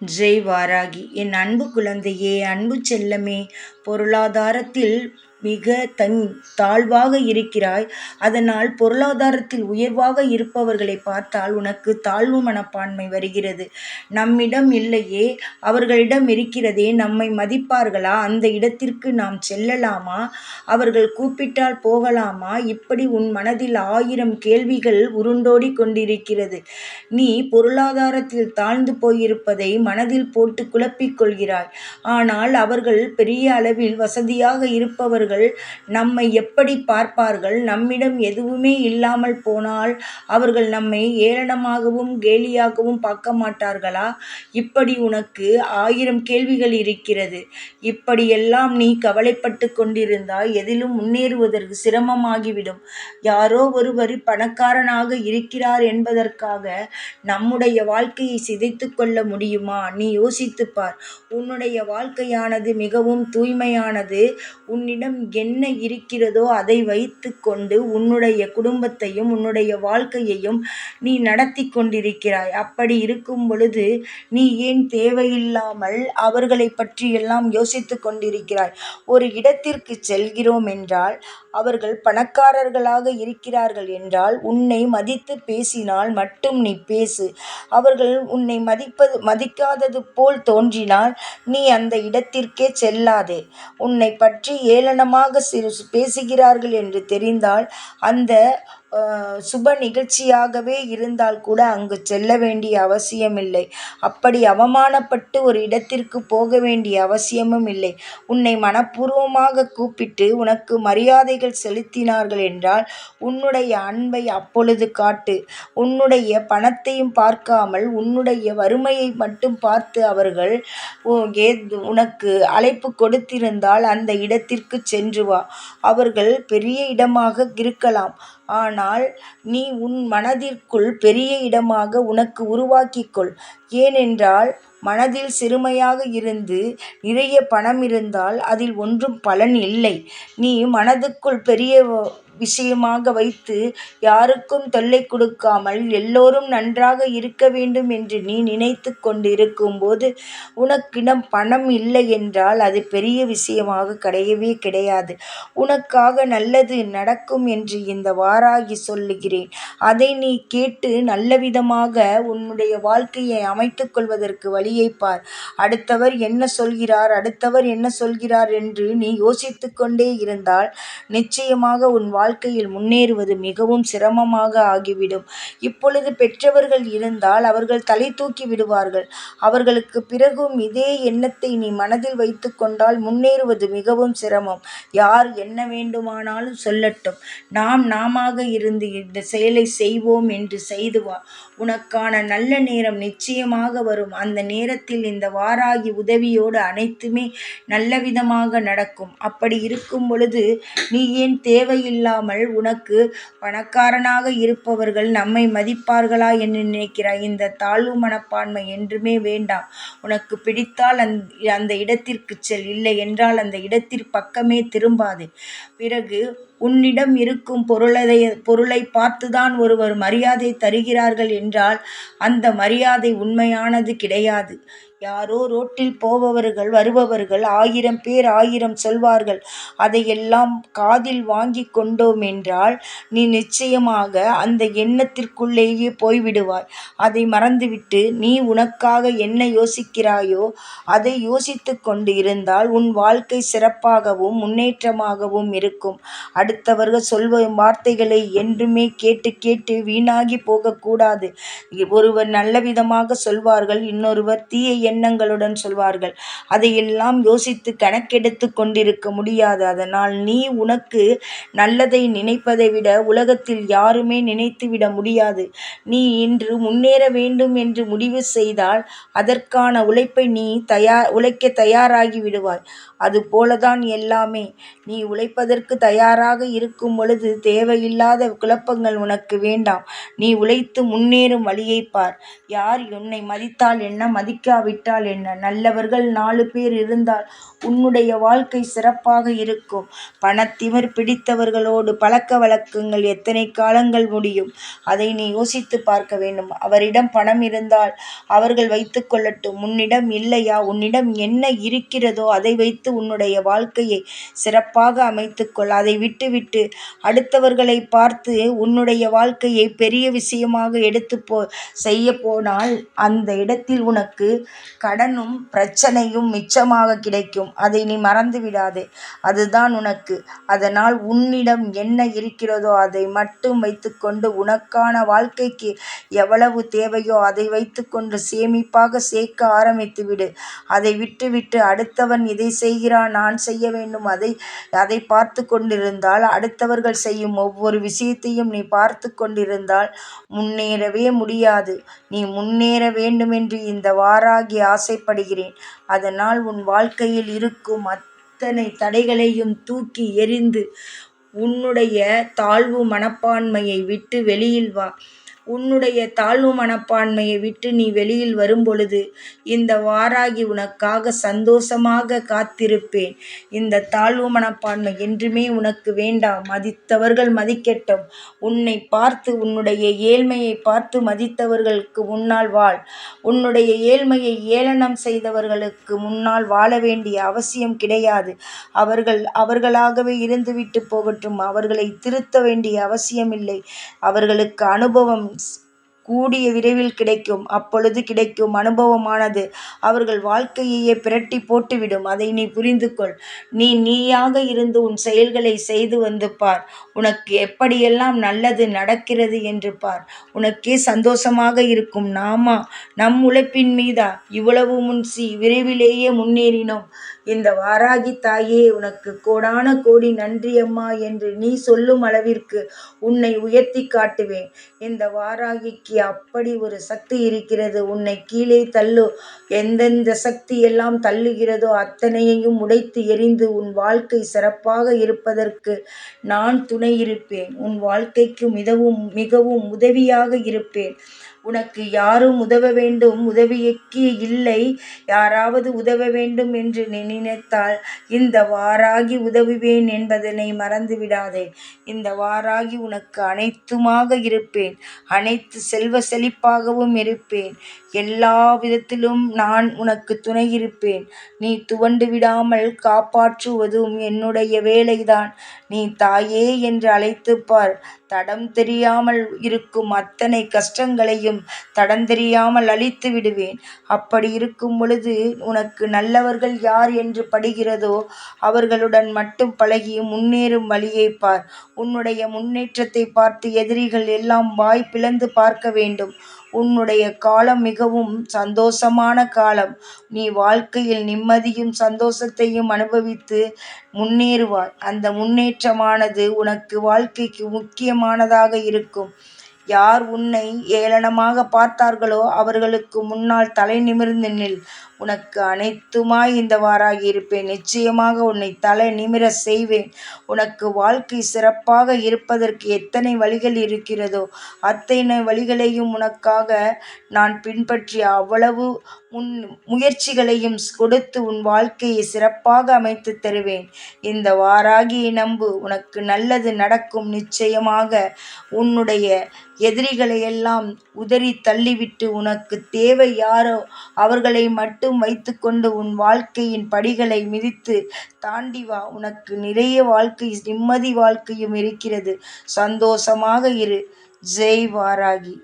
ஜெய் வாராகி என் அன்பு குழந்தையே அன்பு செல்லமே பொருளாதாரத்தில் மிக தன் தாழ்வாக இருக்கிறாய். அதனால் பொருளாதாரத்தில் உயர்வாக இருப்பவர்களை பார்த்தால் உனக்கு தாழ்வு மனப்பான்மை வருகிறது. நம்மிடம் இல்லையே அவர்களிடம் இருக்கிறதே நம்மை மதிப்பார்களா? அந்த இடத்திற்கு நாம் செல்லலாமா? அவர்கள் கூப்பிட்டால் போகலாமா? இப்படி உன் மனதில் ஆயிரம் கேள்விகள் உருண்டோடி கொண்டிருக்கிறது. நீ பொருளாதாரத்தில் தாழ்ந்து போயிருப்பதை மனதில் போட்டு குழப்பிக் கொள்கிறாய். ஆனால் அவர்கள் பெரிய அளவில் வசதியாக இருப்பவர்கள் நம்மை எப்படி பார்ப்பார்கள்? நம்மிடம் எதுவுமே இல்லாமல் போனால் அவர்கள் நம்மை ஏளனமாகவும் கேலியாகவும் பார்க்க மாட்டார்களா? இப்படி உனக்கு ஆயிரம் கேள்விகள் இருக்கிறது. இப்படியெல்லாம் நீ கவலைப்பட்டு கொண்டிருந்தால் எதிலும் முன்னேறுவதற்கு சிரமமாகிவிடும். யாரோ ஒருவர் பணக்காரனாக இருக்கிறார் என்பதற்காக நம்முடைய வாழ்க்கையை சிதைத்து கொள்ள முடியுமா? நீ யோசித்துப் பார். உன்னுடைய வாழ்க்கையானது மிகவும் தூய்மையானது. உன்னிடம் என்ன இருக்கிறதோ அதை வைத்து கொண்டு உன்னுடைய குடும்பத்தையும் உன்னுடைய வாழ்க்கையையும் நீ நடத்தி கொண்டிருக்கிறாய். அப்படி இருக்கும் பொழுது நீ ஏன் தேவையில்லாமல் அவர்களை பற்றியெல்லாம் யோசித்து கொண்டிருக்கிறாய்? ஒரு இடத்திற்கு செல்கிறோம் என்றால் அவர்கள் பணக்காரர்களாக இருக்கிறார்கள் என்றால் உன்னை மதித்து பேசினால் மட்டும் நீ பேசு. அவர்கள் உன்னை மதிப்பது மதிக்காதது போல் தோன்றினால் நீ அந்த இடத்திற்கே செல்லாதே. உன்னை பற்றி ஏளனமாக பேசுகிறார்கள் என்று தெரிந்தால் அந்த சுப நிகழ்ச்சியாகவே இருந்தால் கூட அங்கு செல்ல வேண்டிய அவசியமில்லை. அப்படி அவமானப்பட்டு ஒரு இடத்திற்கு போக வேண்டிய அவசியமும் இல்லை. உன்னை மனப்பூர்வமாக கூப்பிட்டு உனக்கு மரியாதைகள் செலுத்தினார்கள் என்றால் உன்னுடைய அன்பை அப்பொழுது காட்டு. உன்னுடைய பணத்தையும் பார்க்காமல் உன்னுடைய வறுமையை மட்டும் பார்த்து அவர்கள் உனக்கு அழைப்பு கொடுத்திருந்தால் அந்த இடத்திற்கு சென்று வா. அவர்கள் பெரிய இடமாக இருக்கலாம். ஆனால் நீ உன் மனதிற்குள் பெரிய இடமாக உனக்கு உருவாக்கிக்கொள். ஏனென்றால் மனதில் சிறுமையாக இருந்து நிறைய பணம் இருந்தால் அதில் ஒன்றும் பலன் இல்லை. நீ மனதுக்குள் பெரிய விஷயமாக வைத்து யாருக்கும் தொல்லை கொடுக்காமல் எல்லோரும் நன்றாக இருக்க வேண்டும் என்று நீ நினைத்து கொண்டிருக்கும் போது உனக்கிடம் பணம் இல்லை என்றால் அது பெரிய விஷயமாக கிடையவே கிடையாது. உனக்காக நல்லது நடக்கும் என்று இந்த வாராகி சொல்லுகிறேன். அதை நீ கேட்டு நல்ல விதமாக உன்னுடைய வாழ்க்கையை அமைத்துக் கொள்வதற்கு வழியை பார். அடுத்தவர் என்ன சொல்கிறார் அடுத்தவர் என்ன சொல்கிறார் என்று நீ யோசித்து கொண்டே இருந்தால் நிச்சயமாக உன் வாழ் வாழ்க்கையில் முன்னேறுவது மிகவும் சிரமமாக ஆகிவிடும். இப்பொழுது பெற்றவர்கள் இருந்தால் அவர்கள் தலை தூக்கி விடுவார்கள். அவர்களுக்கு பிறகும் இதே எண்ணத்தை நீ மனதில் வைத்து கொண்டால் முன்னேறுவது மிகவும் சிரமம். யார் என்ன வேண்டுமானாலும் சொல்லட்டும். நாம் நாமாக இருந்து இந்த செயலை செய்வோம் என்று செய்து வா. உனக்கான நல்ல நேரம் நிச்சயமாக வரும். அந்த நேரத்தில் இந்த வாராகி உதவியோடு அனைத்துமே நல்ல விதமாக நடக்கும். அப்படி இருக்கும் பொழுது நீ ஏன் தேவையில்லா இல்லாமல் உனக்கு பணக்காரனாக இருப்பவர்கள் நம்மை மதிப்பார்களா என்று நினைக்கிறாய். இந்த தாழ்வு மனப்பான்மை என்றுமே வேண்டாம். உனக்கு பிடித்தால் அந் அந்த இடத்திற்கு செல். இல்லை என்றால் அந்த இடத்திற்கு பக்கமே திரும்பாது. பிறகு உன்னிடம் இருக்கும் பொருளதை பொருளை பார்த்துதான் ஒருவர் மரியாதை தருகிறார்கள் என்றால் அந்த மரியாதை உண்மையானது கிடையாது. யாரோ ரோட்டில் போபவர்கள் வருபவர்கள் ஆயிரம் பேர் ஆயிரம் சொல்வார்கள். அதையெல்லாம் காதில் வாங்கி கொண்டோம் என்றால் நீ நிச்சயமாக அந்த எண்ணத்திற்குள்ளேயே போய்விடுவாய். அதை மறந்துவிட்டு நீ உனக்காக என்ன யோசிக்கிறாயோ அதை யோசித்து கொண்டு இருந்தால் உன் வாழ்க்கை சிறப்பாகவும் முன்னேற்றமாகவும் இருக்கும். அடுத்தவர்கள் சொல்வ வார்த்தைகளை என்றுமே கேட்டு கேட்டு வீணாகி போகக்கூடாது. ஒருவர் நல்ல விதமாக சொல்வார்கள் இன்னொருவர் தீய எண்ணங்களுடன் சொல்வார்கள். அதையெல்லாம் யோசித்து கணக்கெடுத்து கொண்டிருக்க முடியாது. அதனால் நீ உனக்கு நல்லதை நினைப்பதை விட உலகத்தில் யாருமே நினைத்துவிட முடியாது. நீ இன்று முன்னேற வேண்டும் என்று முடிவு செய்தால் அதற்கான உழைப்பை நீ தயார் உழைக்க தயாராகி விடுவாய். அது போலதான் எல்லாமே. நீ உழைப்பதற்கு தயாராக இருக்கும் பொழுது தேவையில்லாத குழப்பங்கள் உனக்கு வேண்டாம். நீ உழைத்து முன்னேறும் வழியை பார். யார் உன்னை மதித்தால் என்ன மதிக்காவிட்டால் என்ன? நல்லவர்கள் நாலு பேர் இருந்தால் உன்னுடைய வாழ்க்கை சிறப்பாக இருக்கும். பணத்திமிர் பிடித்தவர்களோடு பழக்க வழக்கங்கள் எத்தனை காலங்கள் முடியும்? அதை நீ யோசித்து பார்க்க வேண்டும். அவரிடம் பணம் இருந்தால் அவர்கள் வைத்து கொள்ளட்டும். உன்னிடம் இல்லையா? உன்னிடம் என்ன இருக்கிறதோ அதை வைத்து உன்னுடைய வாழ்க்கையை சிறப்பாக அமைத்துக்கொள் அதை விட்டுவிட்டு அடுத்தவர்களை பார்த்து உன்னுடைய வாழ்க்கையை பெரிய விஷயமாக எடுத்து போ செய்ய போனால் அந்த இடத்தில் உனக்கு கடனும் பிரச்சனையும் மிச்சமாக கிடைக்கும். அதை நீ மறந்து விடாதே. அதுதான் உனக்கு. அதனால் உன்னிடம் என்ன இருக்கிறதோ அதை மட்டும் வைத்துக்கொண்டு உனக்கான வாழ்க்கைக்கு எவ்வளவு தேவையோ அதை வைத்துக்கொண்டு சேமிப்பாக சேர்க்க ஆரம்பித்து விடு அதை விட்டுவிட்டு அடுத்தவன் இதை செய்கிறான் நான் செய்ய வேண்டும். அதை அதை பார்த்து கொண்டிருந்தால் அடுத்தவர்கள் செய்யும் ஒவ்வொரு விஷயத்தையும் நீ பார்த்து கொண்டிருந்தால் முன்னேறவே முடியாது. நீ முன்னேற வேண்டுமென்று இந்த வாராகி ஆசைப்படுகிறேன். அதனால் உன் வாழ்க்கையில் இருக்கும் அத்தனை தடைகளையும் தூக்கி எறிந்து உன்னுடைய தாழ்வு மனப்பான்மையை விட்டு வெளியில் வா. உன்னுடைய தாழ்வு மனப்பான்மையை விட்டு நீ வெளியில் வரும்பொழுது இந்த வாராகி உனக்காக சந்தோஷமாக காத்திருப்பேன். இந்த தாழ்வு மனப்பான்மை என்றுமே உனக்கு வேண்டாம். மதித்தவர்கள் மதிக்கட்டும். உன்னை பார்த்து உன்னுடைய ஏழ்மையை பார்த்து மதித்தவர்களுக்கு முன்னால் வாழ். உன்னுடைய ஏழ்மையை ஏளனம் செய்தவர்களுக்கு முன்னால் வாழ வேண்டிய அவசியம் கிடையாது. அவர்கள் அவர்களாகவே இருந்துவிட்டு போகட்டும். அவர்களை திருத்த வேண்டிய அவசியமில்லை. அவர்களுக்கு அனுபவம் கூடிய விரைவில் கிடைக்கும் அப்பொழுது கிடைக்கும் அனுபவமானது அவர்கள் வாழ்க்கையையே பிரட்டி போட்டுவிடும். அதை நீ புரிந்து கொள் நீ நீயாக இருந்து உன் செயல்களை செய்து வந்து பார். உனக்கு எப்படியெல்லாம் நல்லது நடக்கிறது என்று பார். உனக்கே சந்தோஷமாக இருக்கும். நாமா நம் உழைப்பின் மீதா. இவ்வளவு முன்சி விரைவிலேயே முன்னேறினோம். இந்த வாராகி தாயே உனக்கு கோடான கோடி நன்றி அம்மா என்று நீ சொல்லும் அளவிற்கு உன்னை உயர்த்தி காட்டுவேன். இந்த வாராகிக்கு அப்படி ஒரு சக்தி இருக்கிறது. உன்னை கீழே தள்ளு. எந்தெந்த சக்தி எல்லாம் தள்ளுகிறதோ அத்தனையையும் உடைத்து எரிந்து உன் வாழ்க்கை சிறப்பாக இருப்பதற்கு நான் துணை இருப்பேன். உன் வாழ்க்கைக்கு மிகவும் மிகவும் உதவியாக இருப்பேன். உனக்கு யாரும் உதவ வேண்டும் உதவியக்கி இல்லை. யாராவது உதவ வேண்டும் என்று நினைத்தால் இந்த வாராகி உதவுவேன் என்பதனை மறந்து விடாதே இந்த வாராகி உனக்கு அனைத்துமாக இருப்பேன். அனைத்து செல்வ செழிப்பாகவும் இருப்பேன். எல்லா விதத்திலும் நான் உனக்கு துணை இருப்பேன் நீ துவண்டு விடாமல் காப்பாற்றுவதும் என்னுடைய வேலைதான். நீ தாயே என்று அழைத்து பார். தடம் தெரியாமல் இருக்கும் அத்தனை கஷ்டங்களையும் தடம் தெரியாமல் அழித்து விடுவேன். அப்படி இருக்கும் பொழுது உனக்கு நல்லவர்கள் யார் என்று படுகிறதோ அவர்களுடன் மட்டும் பழகி முன்னேறும் வழியை பார். உன்னுடைய முன்னேற்றத்தை பார்த்து எதிரிகள் எல்லாம் வாய் பிளந்து பார்க்க வேண்டும். உன்னுடைய காலம் மிகவும் சந்தோஷமான காலம். நீ வாழ்க்கையில் நிம்மதியும் சந்தோஷத்தையும் அனுபவித்து முன்னேறுவாய். அந்த முன்னேற்றமானது உனக்கு வாழ்க்கைக்கு முக்கியமானதாக இருக்கும். யார் உன்னை ஏளனமாக பார்த்தார்களோ அவர்களுக்கு முன்னால் தலை நிமிர்ந்து நில். உனக்கு அனைத்துமாய் இந்த வாராகி இருப்பேன். நிச்சயமாக உன்னை தலை நிமிர செய்வேன். உனக்கு வாழ்க்கை சிறப்பாக இருப்பதற்கு எத்தனை வழிகள் இருக்கிறதோ அத்தனை வழிகளையும் உனக்காக நான் பின்பற்றிய அவ்வளவு உன் முயற்சிகளையும் கொடுத்து உன் வாழ்க்கையை சிறப்பாக அமைத்து தருவேன். இந்த வாராகியை நம்பு. உனக்கு நல்லது நடக்கும். நிச்சயமாக உன்னுடைய எதிரிகளையெல்லாம் உதறி தள்ளிவிட்டு உனக்கு தேவை யாரோ அவர்களை மட்டும் மட்டும் வைத்துக்கொண்டு உன் வாழ்க்கையின் படிகளை மிதித்து தாண்டி வா. உனக்கு நிறைய வாழ்க்கை நிம்மதி வாழ்க்கையும் இருக்கிறது. சந்தோஷமாக இரு. ஜெய் வாராகி.